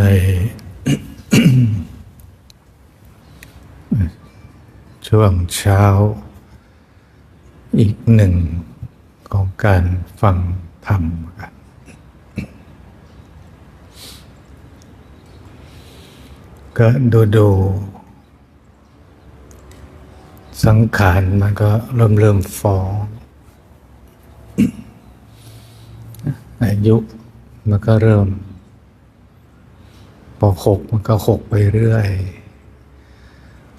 ในช่วงเช้า อีกหนึ่งของการฟังธรรมกันก็ดูดูสังขารมันก็เริ่มเริ่มฟ้องอายุมันก็เริ่ม อหกมันก็หกไปเรื่อย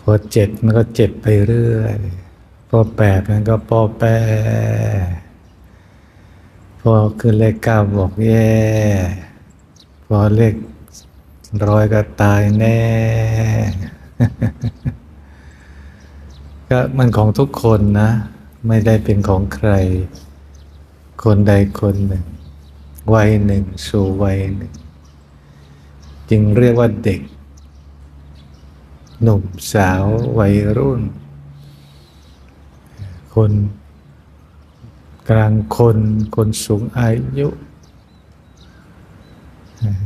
พอเจ็ดมันก็เจ็ดไปเรื่อย พอแปดมันก็ปอแปพอขึ้นเลขเก้าบอกแย่ พอเลขร้อยก็ตายแน่ ก็มันของทุกคนนะ ไม่ได้เป็นของใคร คนใดคนหนึ่ง วัยหนึ่งสู่วัยหนึ่ง จึงเรียกว่าเด็ก หนุ่มสาววัยรุ่น คนกลางคน คนสูงอายุ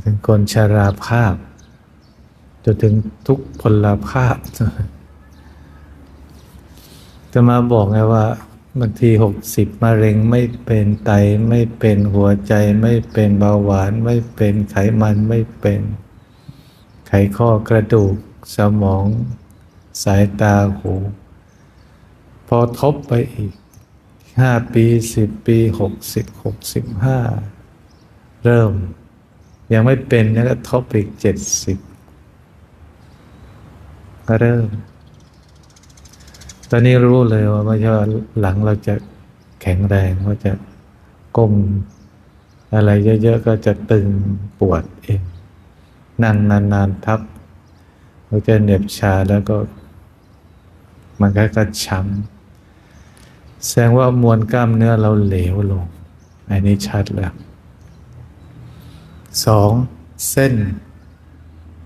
ถึงคนชราภาพ จนถึงทุกพลภาพ จะมาบอกไงว่าบางทีหกสิบมะเร็งไม่เป็นไตไม่เป็นหัวใจไม่เป็นเบาหวานไม่เป็นไขมันไม่เป็น ไขข้อกระดูก สมอง สายตาหู พอทบไปอีกห้าปีสิบปีหกสิบหกสิบห้าเริ่ม ยังไม่เป็นยังก็ทบอีกเจ็ดสิบก็เริ่ม ตอนนี้รู้เลยว่าไม่ใช่ว่าหลังเราจะแข็งแรงว่าจะก้มอะไรเยอะ ๆ ก็จะตึงปวดเอง นั่งนานๆทับเราจะเหน็บชาแล้วก็ มันก็กระช้ำแสดงว่ามวลกล้ามเนื้อเราเหลวลง อันนี้ชัดแล้วสองเส้น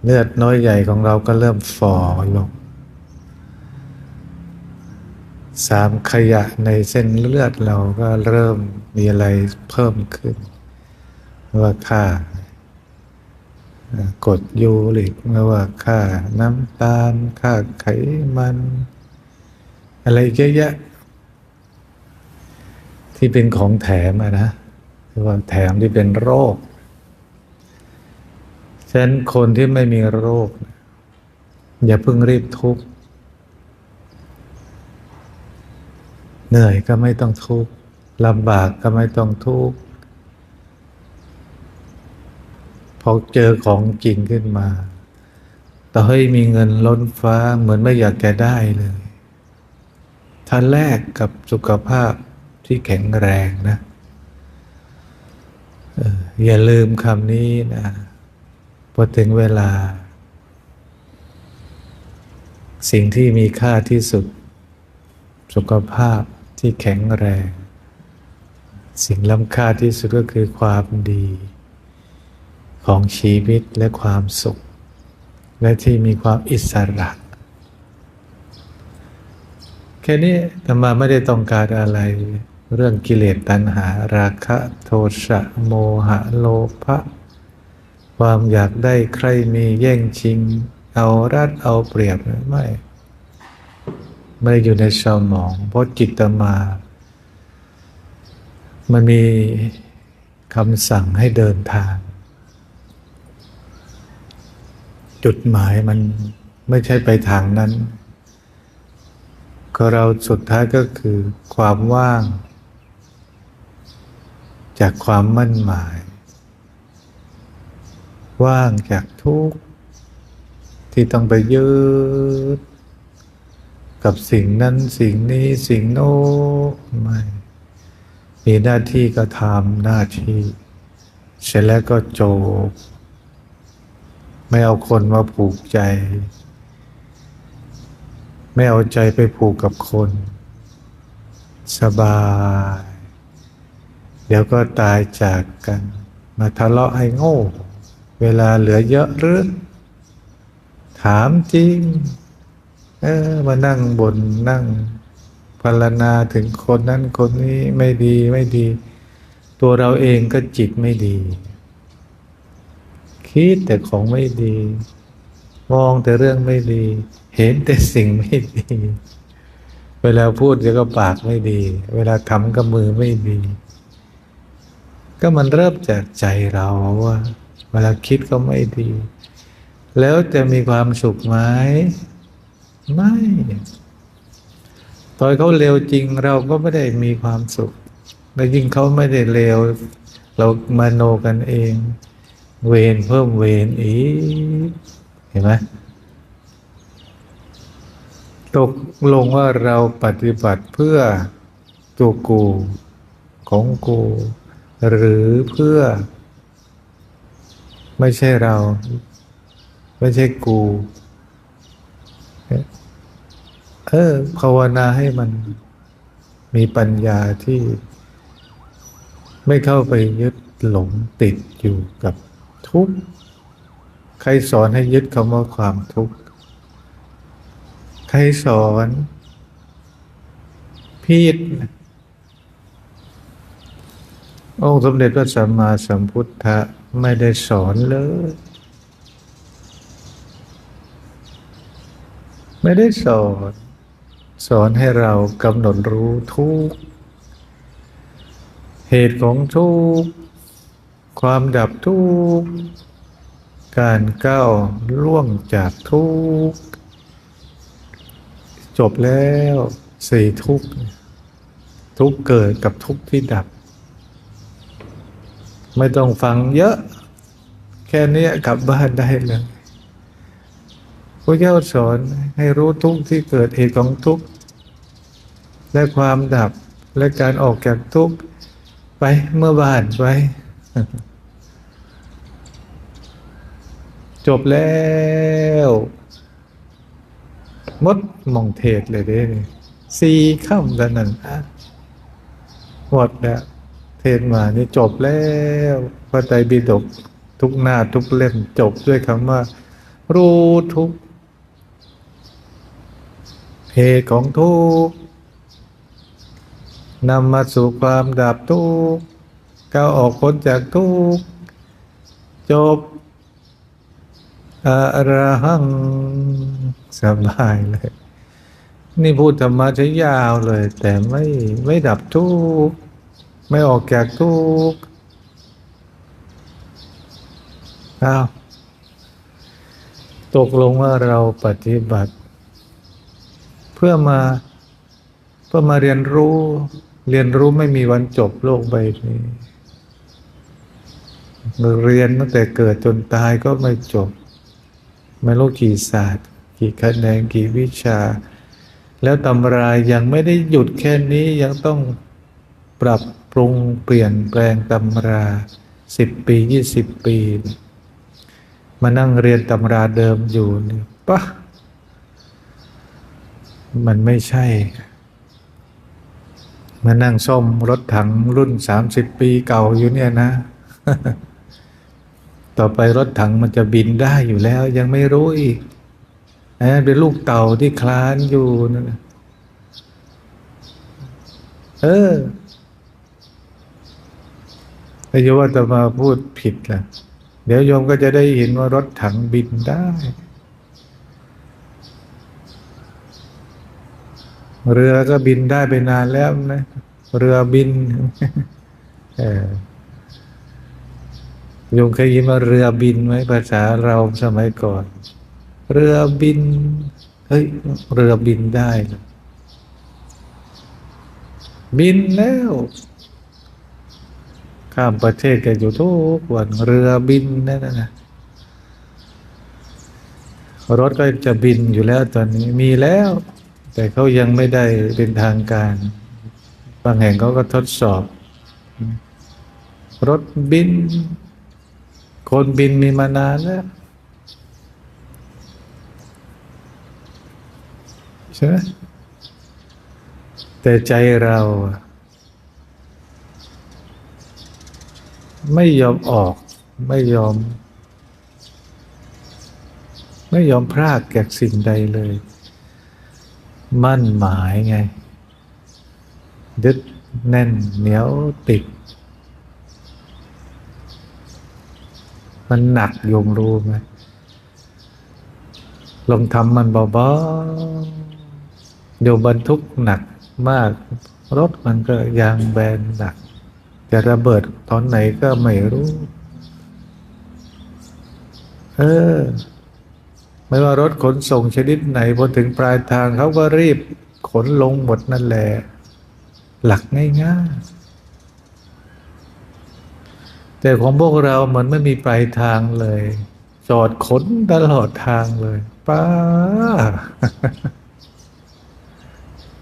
เลือดน้อยใหญ่ของเราก็เริ่มฝ่อลงสามขยะในเส้นเลือดเราก็เริ่มมีอะไรเพิ่มขึ้นว่าค่า กดยูริกไม่ว่าค่าน้ำตาล ค่าไขมัน อะไรเยอะแยะ ที่เป็นของแถมนะหรือว่าแถมที่เป็นโรคฉะนั้นคนที่ไม่มีโรค อย่าเพิ่งรีบทุกข์เหนื่อยก็ไม่ต้องทุกข์ลำบากก็ไม่ต้องทุกข์ พอเจอของจริงขึ้นมา ต่อให้มีเงินล้นฟ้าเหมือนไม่อยากจะได้เลยถ้าแลกกับสุขภาพที่แข็งแรงนะอย่าลืมคำนี้นะพอถึงเวลา สิ่งที่มีค่าที่สุด สุขภาพที่แข็งแรง สิ่งล้ำค่าที่สุดก็คือความดี ของชีวิตและความสุข และที่มีความอิสระแค่นี้ธรรมาไม่ได้ต้องการอะไร เรื่องกิเลสตัณหาราคะโทสะโมหะโลภะความอยากได้ใครมีแย่งชิง เอารัดเอาเปรียบไม่ ไม่ได้อยู่ในสมอง เพราะจิตมา มันมีคำสั่งให้เดินทาง จุดหมายมันไม่ใช่ไปทางนั้น ก็เราสุดท้ายก็คือความว่าง จากความมั่นหมาย ว่างจากทุกข์ที่ต้องไปยึดกับสิ่งนั้นสิ่งนี้สิ่งโน้ไม่มีหน้าที่ก็ทำหน้าที่ เสร็จแล้วก็จบ ไม่เอาคนมาผูกใจ ไม่เอาใจไปผูกกับคน สบาย เดี๋ยวก็ตายจากกัน มาทะเลาะให้โง่ เวลาเหลือเยอะหรือถามจริง เออมานั่งบนนั่งพรรณนาถึงคนนั้นคนนี้ไม่ดีไม่ดี ตัวเราเองก็จิตไม่ดี คิดแต่ของไม่ดี มองแต่เรื่องไม่ดี เห็นแต่สิ่งไม่ดี เวลาพูดก็ปากไม่ดี เวลาทำก็มือไม่ดี ก็มันเริ่มจากใจเราว่า เวลาคิดก็ไม่ดี แล้วจะมีความสุขไหมไม่ตอนเขาเลวจริงเราก็ไม่ได้มีความสุขแต่ยิ่งเขาไม่ได้เลวเรามาโนกันเอง เวรเพิ่มเวรอีเห็นไหมตกลงว่าเราปฏิบัติเพื่อตัวกูของกูหรือเพื่อ ไม่ใช่เรา ไม่ใช่กู เออภาวนาให้มันมีปัญญาที่ไม่เข้าไปยึดหลงติดอยู่กับ ทุกข์ ใครสอนให้ยึดคำว่าความทุกข์ ใครสอนพีดองค์สมเด็จพระสัมมาสัมพุทธะไม่ได้สอนเลย ไม่ได้สอน สอนให้เรากำหนดรู้ทุกเหตุของทุก ความดับทุกข์ การก้าวล่วงจากทุกข์ จบแล้วสี่ทุกข์ ทุกเกิดกับทุกข์ที่ดับ ไม่ต้องฟังเยอะ แค่นี้กลับบ้านได้เลยพระเจ้าสอนให้รู้ทุกข์ที่เกิดเหตุของทุกข์และความดับและการออกจากทุกข์ไปเมื่อบ้านไป จบแล้วมดมองเทศเลยเด้สี่ค่ำแล้วนั่นอะหมดแล้ว เทศมานี่จบแล้วพระไตรปิฎกทุกหน้าทุกเล่มจบด้วยคำว่า รู้ทุกเหตุของทุกนำมาสู่ความดับทุกข์ ก้าวออกพ้นจากทุกข์จบอระหังสบายเลย นี่พูดธรรมะใช้ยาวเลย แต่ไม่ไม่ดับทุกข์ไม่ออกจากทุกข์อ้าวตกลงว่าเราปฏิบัติ เพื่อมาเพื่อมาเรียนรู้ เรียนรู้ไม่มีวันจบโลกใบนี้ เรียนตั้งแต่เกิดจนตายก็ไม่จบ ไม่รู้กี่ศาสตร์ กี่คะแนนกี่วิชา แล้วตำรายังไม่ได้หยุดแค่นี้ยังต้องปรับปรุงเปลี่ยนแปลงตำราสิบปียี่สิบปี มานั่งเรียนตำราเดิมอยู่นี่ปะมันไม่ใช่ มานั่งซ่อมรถถังรุ่นสามสิบปีเก่าอยู่เนี่ยนะ ต่อไปรถถังมันจะบินได้อยู่แล้ว ยังไม่รู้อีกอันนั้นเป็นลูกเต่าที่คลานอยู่นั่นนะเออแต่โยมว่าจะมาพูดผิดล่ะ เดี๋ยวโยมก็จะได้เห็นว่ารถถังบินได้ เรือก็บินได้ไปนานแล้วนะ เรือบิน เออ ยมเคยยินว่าเรือบินไหมภาษาเราสมัยก่อน เรือบิน เฮ้ย เรือบินได้ บินแล้ว ข้ามประเทศกันอยู่ทุกวันเรือบินนั่นนะรถก็จะบินอยู่แล้วตอนนี้มีแล้ว แต่เขายังไม่ได้เป็นทางการ บางแห่งเขาก็ทดสอบ รถบิน คนบินมีมานานแล้วใช่ไหมแต่ใจเราไม่ยอมออกไม่ยอม ไม่ยอมพลากจากสิ่งใดเลย มั่นหมายไง ยึดแน่นเหนียวติด มันหนักโยมรู้ไหมลองทำมันเบาๆเดี๋ยวบรรทุกหนักมาก รถมันก็ยางแบนหนัก จะระเบิดตอนไหนก็ไม่รู้ เออ ไม่ว่ารถขนส่งชนิดไหนพอถึงปลายทางเขาก็รีบขนลงหมดนั่นแหละ หลักง่ายๆ แต่ของพวกเราเหมือนไม่มีปลายทางเลย จอดขนตลอดทางเลยป้า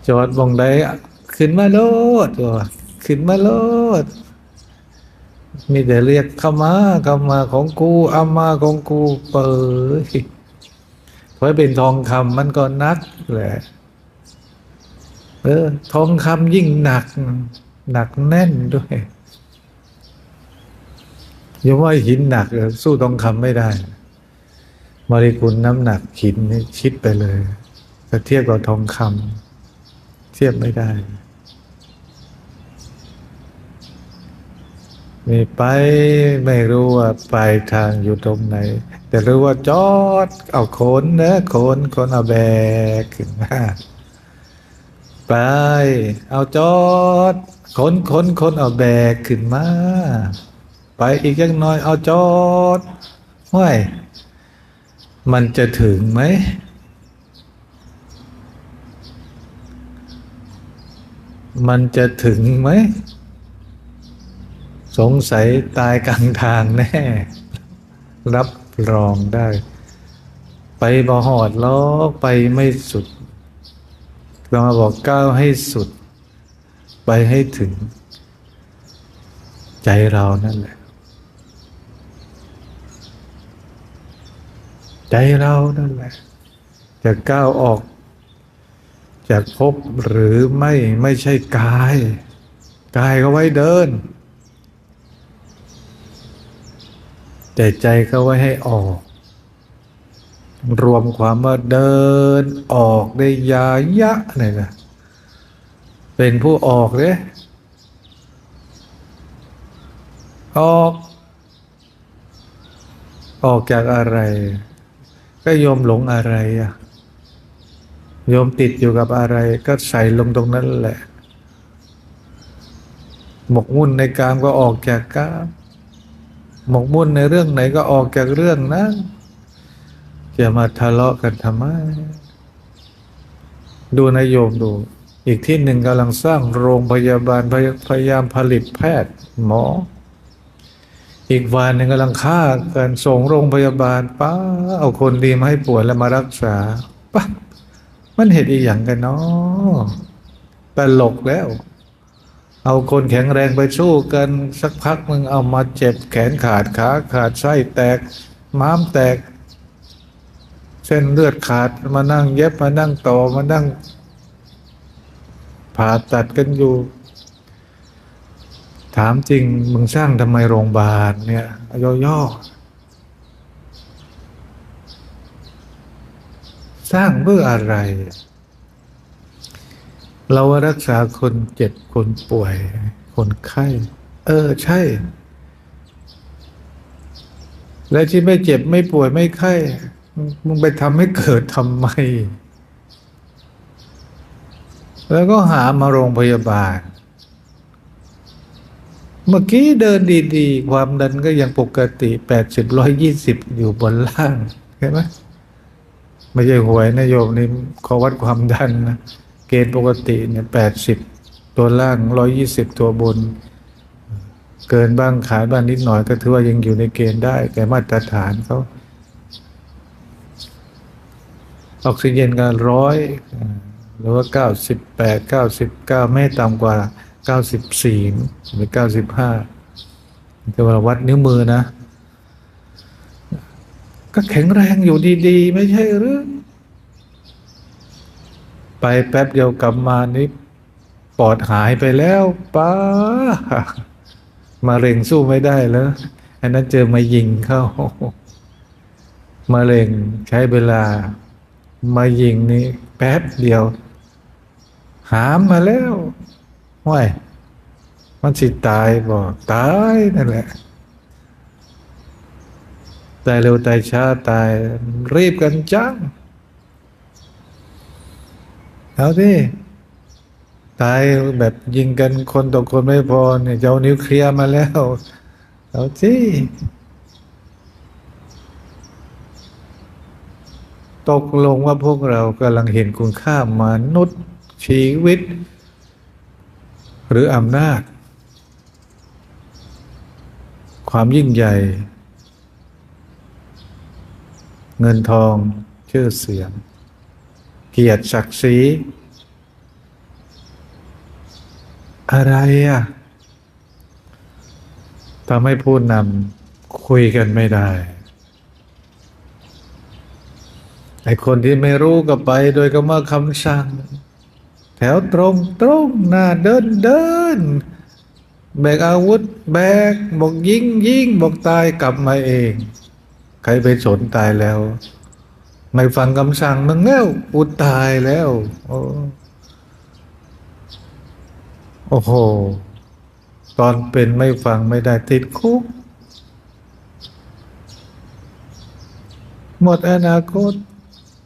จอดบงใดขึ้นมาโลดว่ะขึ้นมาโลด มีแต่เรียกเข้ามาเข้ามาของกูเอามาของกูเปิดเพราะเป็นทองคำมันก็นักแหละเออทองคำยิ่งหนัก หนักแน่นด้วย ยังว่าหินหนักสู้ทองคำไม่ได้มริคุณน้ำหนักหินนี่ชิดไปเลยจะเทียบกับทองคำเทียบไม่ได้ มีไปไม่รู้ว่าปลายทางอยู่ตรงไหน แต่รู้ว่าจอด เอาโคนนะโคนคนเอาแบกขึ้นมาไปเอาจอดคนคนคนเอาแบกขึ้นมา ไปอีกยังน้อยเอาจอดห้วยมันจะถึงไหม มันจะถึงไหม สงสัยตายกลางทางแน่ รับรองได้ ไปบอหอดล้อไปไม่สุดเรามาบอกก้าวให้สุด ไปให้ถึง ใจเรานั่นแหละ ใจเรานั่นแหละ จะก้าวออก จากภพหรือไม่ไม่ใช่กาย กายก็ไว้เดิน แต่ใจเขาไว้ให้ออก รวมความว่าเดินออกได้ยายะเนี่ยนะเป็นผู้ออกเลยออก ออกจากอะไร ก็โยมหลงอะไรอะโยมติดอยู่กับอะไร ก็ใส่ลงตรงนั้นแหละ หมกมุ่นในกามก็ออกจากกาม หมกมุ่นในเรื่องไหนก็ออกจากเรื่องนั้นจะมาทะเลาะกันทำไม ดูนายโยมดู อีกที่หนึ่งกำลังสร้างโรงพยาบาลพยพยายามผลิตแพทย์หมอ อีกวันหนึ่งกำลังฆ่ากันส่งโรงพยาบาลป้าเอาคนดีมาให้ป่วยแล้วมารักษาป้ามันเหตุอีกอย่างกันเนาะตลกแล้ว เอาคนแข็งแรงไปสู้กันสักพักมึงเอามาเจ็บแขนขาดขาขาดไส้แตก ม้ามแตก เส้นเลือดขาดมานั่งเย็บมานั่งต่อมานั่งผ่าตัดกันอยู่ ถามจริงมึงสร้างทำไมโรงพยาบาลเนี่ยย่อๆสร้างเพื่ออะไร เราว่ารักษาคนเจ็บคนป่วย คนไข้ เออใช่ และที่ไม่เจ็บไม่ป่วยไม่ไข้มึงไปทำให้เกิดทำไม แล้วก็หามาโรงพยาบาล เมื่อกี้เดินดีๆ ความดันก็ยังปกติแปดสิบร้อยยี่สิบอยู่บนล่างเห็นไหมไม่ใช่หวยนะโยมนี่ขาวัดความดันนะเกณฑ์ปกติเนี่ยแปดสิบตัวล่างร้อยยี่สิบตัวบน เกินบ้างขายบ้างนิดหน่อยก็ถือว่ายังอยู่ในเกณฑ์ได้ แต่มาตรฐานเขาออกซิเจนก็ร้อยหรือว่าเก้าสิบแปดเก้าสิบเก้าไม่ต่ำกว่า เก้าสิบสี่หรือเก้าสิบห้าแต่ว่าวัดนิ้วมือนะ ก็แข็งแรงอยู่ดีๆ ไม่ใช่หรือ ไปแป๊บเดียวกลับมานี่ปอดหายไปแล้วป้ามาเร็งสู้ไม่ได้แล้ว อันนั้นเจอมายิงเข้า มาเร็งใช้เวลา มายิงนี่แป๊บเดียว หามมาแล้ว ห้วยมันสิตายบอกตายนั่นแหละตายเร็วตายช้าตายรีบกันจังเอาที่ตายแบบยิงกันคนต่อคนไม่พอเนี่ยจะเอานิวเคลียร์มาแล้วเอาที่ตกลงว่าพวกเรากำลังเห็นคุณค่ามนุษย์ชีวิต หรืออำนาจ ความยิ่งใหญ่ เงินทองชื่อเสียง เกียรติศักดิ์ศรีอะไรอะทำให้ผู้นำคุยกันไม่ได้ไอคนที่ไม่รู้ก็ไปโดยก็มาคำสั่ง ถวตรงตรงหน้าเดินเดินแบกอาวุธ แบกบอกยิงยิงบอกตายกลับมาเอง ใครไปสนตายแล้ว ไม่ฟังคำสั่งมึงแล้วอุตายแล้ว โอ้โอ้โห ตอนเป็นไม่ฟังไม่ได้ติดคุก หมดอนาคต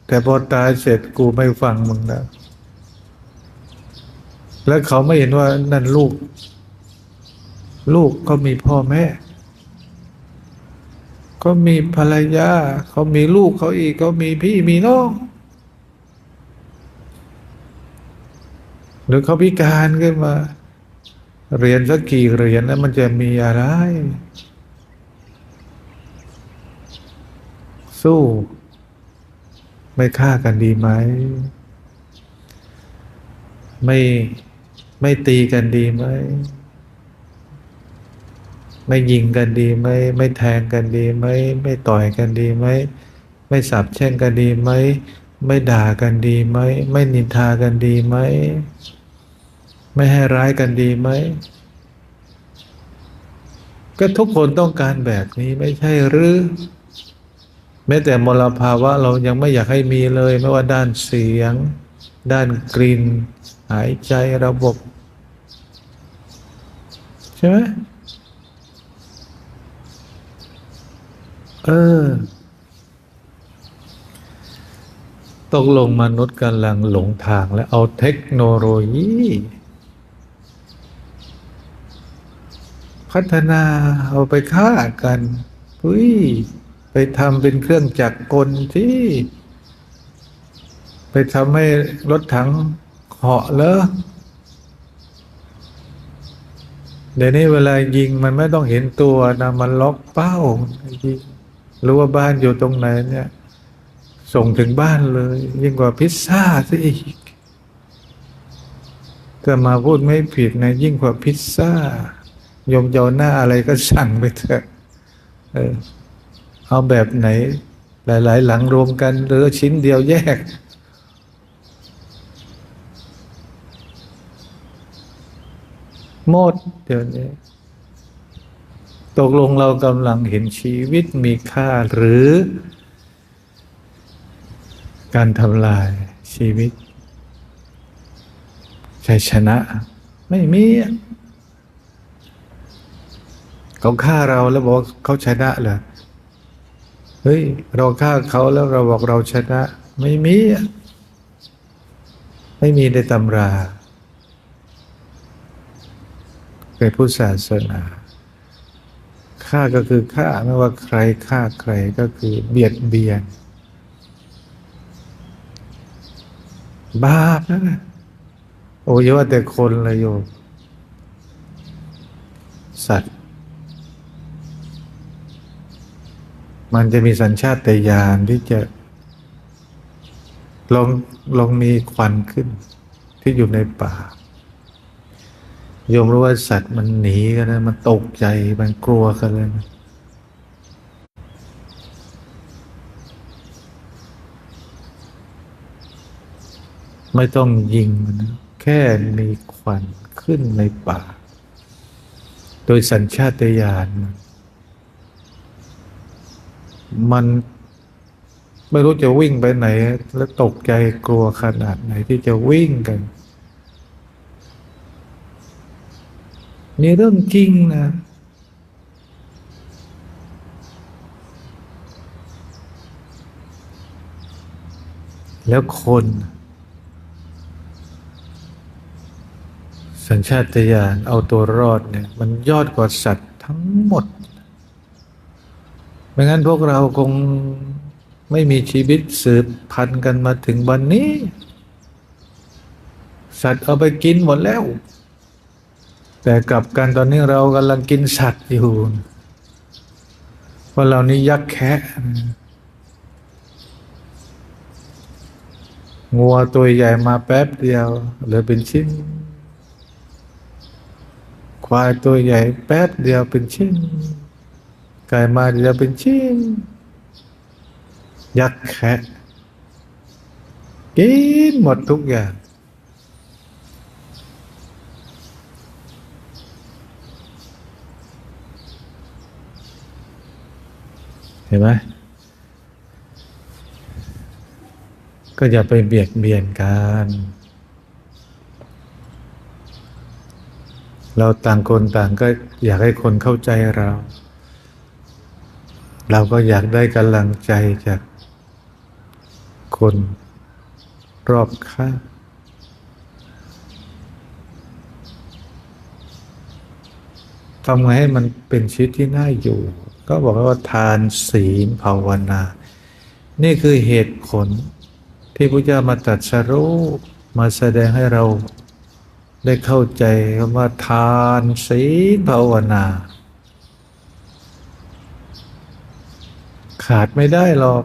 แต่พอตายเสร็จกูไม่ฟังมึงแล้ว แล้วเขาไม่เห็นว่านั่นลูก ลูกก็มีพ่อแม่ก็มีภรรยาเขามีลูกเขาอีกเขามีพี่มีน้องหรือเขาพิการขึ้นมา เรียนสักกี่เรียนแล้วมันจะมีอะไร สู้ ไม่ฆ่ากันดีไหม ไม่ ไม่ตีกันดีไหม ไม่ยิงกันดีไหม ไม่แทงกันดีไหม ไม่ต่อยกันดีไหม ไม่สับแช่งกันดีไหม ไม่ด่ากันดีไหม ไม่นินทากันดีไหม ไม่ให้ร้ายกันดีไหม ก็ทุกคนต้องการแบบนี้ไม่ใช่หรือแม้แต่มลภาวะเรายังไม่อยากให้มีเลย ไม่ว่าด้านเสียง ด้านกลิ่น หายใจระบบ ใช่ไหมเออตกลงมนุษย์กำลังหลงทางและเอาเทคโนโลยี พัฒนาเอาไปฆ่ากันอุ้ยไปทำเป็นเครื่องจักรกลที่ ไปทำให้รถถัง เหาะเลอเดี๋ยวนี้เวลายิงมันไม่ต้องเห็นตัวนะมันล็อกเป้ายิงรู้ว่าบ้านอยู่ตรงไหนเนี่ย ส่งถึงบ้านเลย ยิ่งกว่าพิซซ่าซะอีกก็มาพูดไม่ผิดนะยิ่งกว่าพิซซ่ายมเยาหน้าอะไรก็สั่งไปเถอะเออเอาแบบไหน หลาย ๆ หลังรวมกันหรือชิ้นเดียวแยก หมดเดี๋ยวนี้ตกลงเรากำลังเห็นชีวิตมีค่าหรือ การทำลายชีวิตชัยชนะ ไม่มีเขาฆ่าเราแล้วบอกเขาชนะเหรอเฮ้ย เราฆ่าเขาแล้วเราบอกเราชนะ ไม่มี ไม่มีในตำรา ในพุทธศาสนาฆ่าก็คือฆ่าไม่ว่าใครฆ่าใครก็คือเบียดเบียน บาปนะโอ้ยว่าแต่คนเลยโยมสัตว์ มันจะมีสัญชาตญาณที่จะลองลองมีควันขึ้นที่อยู่ในป่า โยมรู้ว่าสัตว์มันหนีกันนะมันตกใจมันกลัวกันเลยนะไม่ต้องยิงมันนะแค่มีควันขึ้นในป่า โดยสัญชาตญาณมันมันไม่รู้จะวิ่งไปไหน แล้วตกใจกลัวขนาดไหนที่จะวิ่งกัน นี่เรื่องจริงนะ แล้วคน สัญชาตญาณเอาตัวรอดเนี่ยมันยอดกว่าสัตว์ทั้งหมด ไม่งั้นพวกเราคงไม่มีชีวิตสืบพันธุ์กันมาถึงวันนี้ สัตว์เอาไปกินหมดแล้ว แต่กลับกันตอนนี้เรากำลังกินสัตว์อยู่เพราะเรานี่ยักษ์แคะงัวตัวใหญ่มาแป๊บเดียวเหลือเป็นชิ้น ควายตัวใหญ่แป๊บเดียวเป็นชิ้น ไก่มาเดียวเป็นชิ้น ยักษ์แคะกินหมดทุกอย่าง เห็นไหมก็อย่าไปเบียดเบียนกัน เราต่างคนต่างก็อยากให้คนเข้าใจเรา เราก็อยากได้กำลังใจจากคนรอบข้างทำไงให้มันเป็นชีวิตที่น่าอยู่ ก็บอกว่าทานศีลภาวนา นี่คือเหตุผลที่พระเจ้ามาตรัสรู้มาแสดงให้เราได้เข้าใจว่าทานศีลภาวนา ขาดไม่ได้หรอก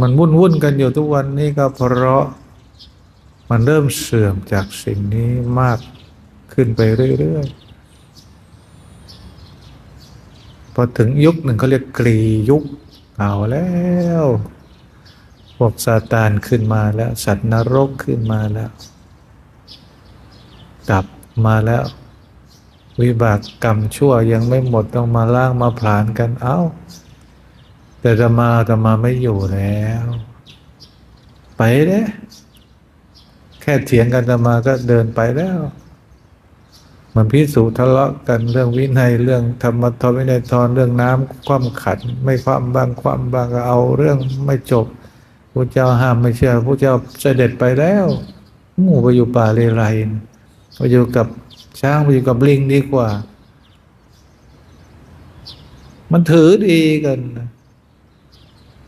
มันวุ่นวุ่นกันอยู่ทุกวันนี้ก็เพราะ มันเริ่มเสื่อมจากสิ่งนี้มาก ขึ้นไปเรื่อยๆ พอถึงยุคหนึ่งเขาเรียกกรียุค เอาแล้ว พวกซาตานขึ้นมาแล้ว สัตว์นรกขึ้นมาแล้วกลับมาแล้ว วิบากกรรมชั่วยังไม่หมดต้องมาล่างมาผลานกันเอา้า แต่จะมาจะมาไม่อยู่แล้ว ไปเด้แค่เถียงกันจะมาก็เดินไปแล้ว มันพิสูจน์ทะเลาะกันเรื่องวินัยเรื่องธรรมทวินัยทรเรื่องน้ำความขัดไม่ความบางความบางก็เอาเรื่องไม่จบพระเจ้าห้ามไม่เชื่อพระเจ้าเสด็จไปแล้วหมู่ไปอยู่ป่าเลไรไปอยู่กับช้างไปอยู่กับลิงดีกว่า มันถือดีกัน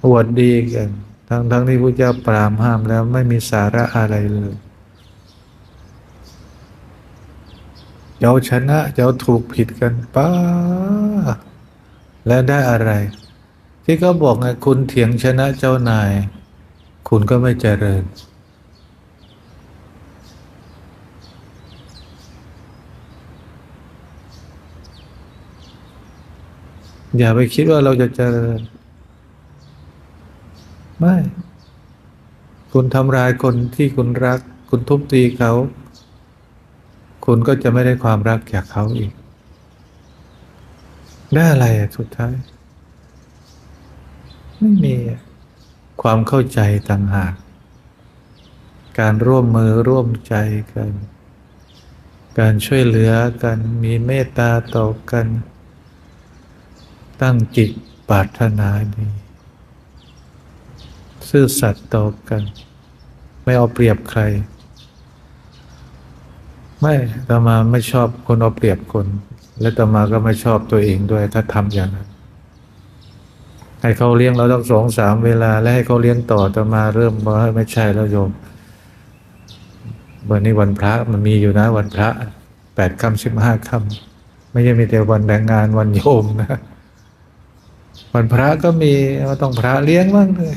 อวดดีกันทั้งทั้งที่พระเจ้าปรามห้ามแล้วไม่มีสาระอะไรเลย เจ้าชนะเจ้าถูกผิดกันป้า แล้วได้อะไร ที่เขาบอกไงคุณเถียงชนะเจ้านาย คุณก็ไม่เจริญ อย่าไปคิดว่าเราจะเจริญ ไม่ คุณทำร้ายคนที่คุณรัก คุณทุบตีเขา คุณก็จะไม่ได้ความรักจากเขาอีก ได้อะไรอะสุดท้าย ไม่มีความเข้าใจต่างหาก การร่วมมือร่วมใจกัน การช่วยเหลือกันมีเมตตาต่อกัน ตั้งจิตปรารถนาดีซื่อสัตย์ต่อกัน ไม่เอาเปรียบใคร ไม่ตมาไม่ชอบคนเอาเปรียบคน และตมาก็ไม่ชอบตัวเองด้วย ถ้าทำอย่างนั้น ให้เขาเลี้ยงเราต้องสองสามเวลา และให้เขาเลี้ยงต่อตมาเริ่มว่าไม่ใช่แล้วโยมวันนี้วันพระมันมีอยู่นะ วันพระแปดคำสิบห้าคำไม่ใช่มีแต่วันแรงงานวันโยมนะ วันพระก็มีต้องพระเลี้ยงบ้างเลย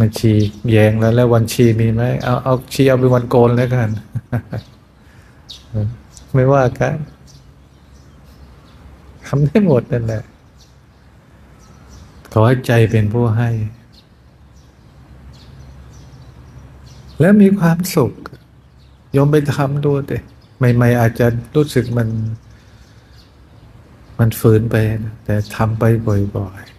บัญชีแยงแล้วแล้ววันชีมีไหมเอาเอาชีเอาเป็นวันโกนแล้วกัน ไม่ว่ากันทำได้หมดนั่นแหละ ขอให้ใจเป็นผู้ให้ แล้วมีความสุขโยมไปทำดูเตใหม่ๆอาจจะรู้สึกมัน มันฝืนไป แต่ทำไปบ่อยๆ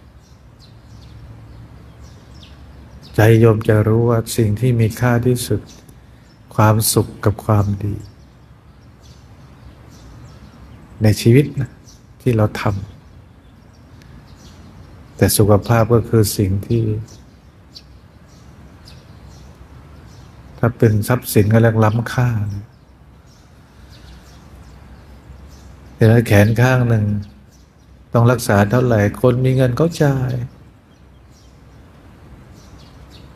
ใจโยมจะรู้ว่าสิ่งที่มีค่าที่สุด ความสุขกับความดี ในชีวิตนะที่เราทำแต่สุขภาพก็คือสิ่งที่ ถ้าเป็นทรัพย์สินก็เรียกล้ำค่านะแต่ละแขนข้างหนึ่ง ต้องรักษาเท่าไหร่ คนมีเงินเขาจ่าย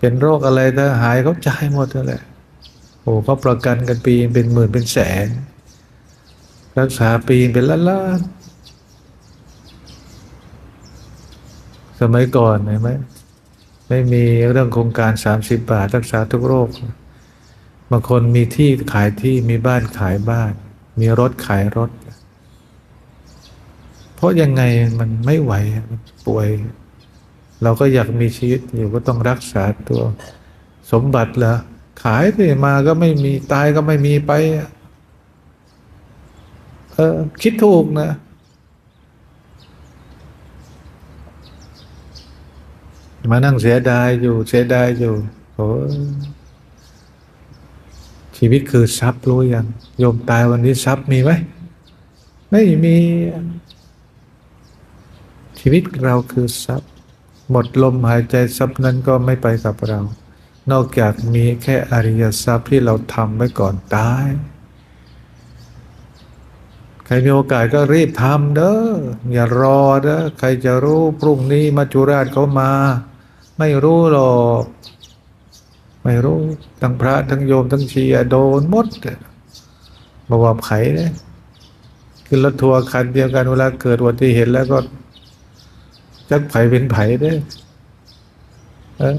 เป็นโรคอะไรถ้าหายเขาจ่ายหมดนั่นแหละโอ้เขาประกันกันปีเป็นหมื่นเป็นแสน รักษาปีเป็นล้านล้านๆสมัยก่อนเห็นไหมไม่มีเรื่องโครงการสามสิบบาท รักษาทุกโรคบางคนมีที่ขายที่มีบ้านขายบ้าน มีรถขายรถ เพราะยังไงมันไม่ไหวมันป่วย เราก็อยากมีชีวิตอยู่ก็ต้องรักษาตัว สมบัติเหรอขายไปมาก็ไม่มีตายก็ไม่มีไป เออ คิดถูกนะมานั่งเสียดายอยู่ เสียดายอยู่โอ้ชีวิตคือทรัพย์รู้ยังโยมตายวันนี้ทรัพย์มีไหมไม่มี ชีวิตเราคือทรัพย์ หมดลมหายใจทรัพย์นั้นก็ไม่ไปกับเรา นอกจากมีแค่อริยทรัพย์ที่เราทำไว้ก่อนตาย ใครมีโอกาสก็รีบทำเด้ออย่ารอเด้อใครจะรู้พรุ่งนี้มาจุราชเขามา ไม่รู้หรอกไม่รู้ทั้งพระทั้งโยมทั้งเชีอะโดนหมดบวบไขเลยขึ้นรถทัวร์คันเดียวกันเวลาเกิดอุบัติเหตุแล้วก็ จักไผเป็นไผได้อเออ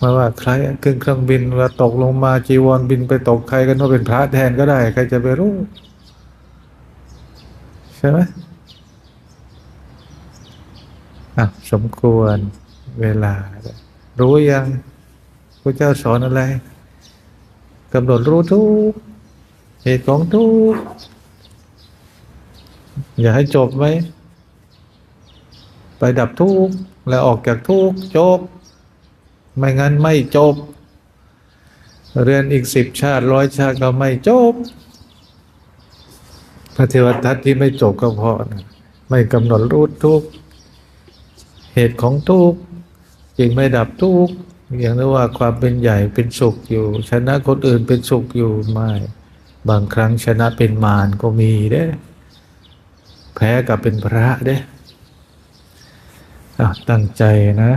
มาว่าใครขึ้นเครื่องบินเวลาตกลงมาจีวรบินไปตกใครกันว่าเป็นพระแทนก็ได้ ใครจะไปรู้ ใช่ไหมอะสมควรเวลา รู้ยังพระเจ้าสอนอะไรกำหนดรู้ทุกเหตุของทุกอย่าให้จบไว้ไป ดับทุกข์แล้วออกจากทุกข์จบ ไม่งั้นไม่จบ เรียนอีกสิบชาติร้อยชาติก็ไม่จบ พระเทวทัตที่ไม่จบก็เพราะไม่กำหนดรู้ทุกข์เหตุของทุกข์จึงไม่ดับทุกข์อย่างนั้นว่าความเป็นใหญ่เป็นสุขอยู่ ชนะคนอื่นเป็นสุขอยู่ไม่บางครั้งชนะเป็นมารก็มีเด้ แพ้กับเป็นพระเด้ ตั้งใจนะ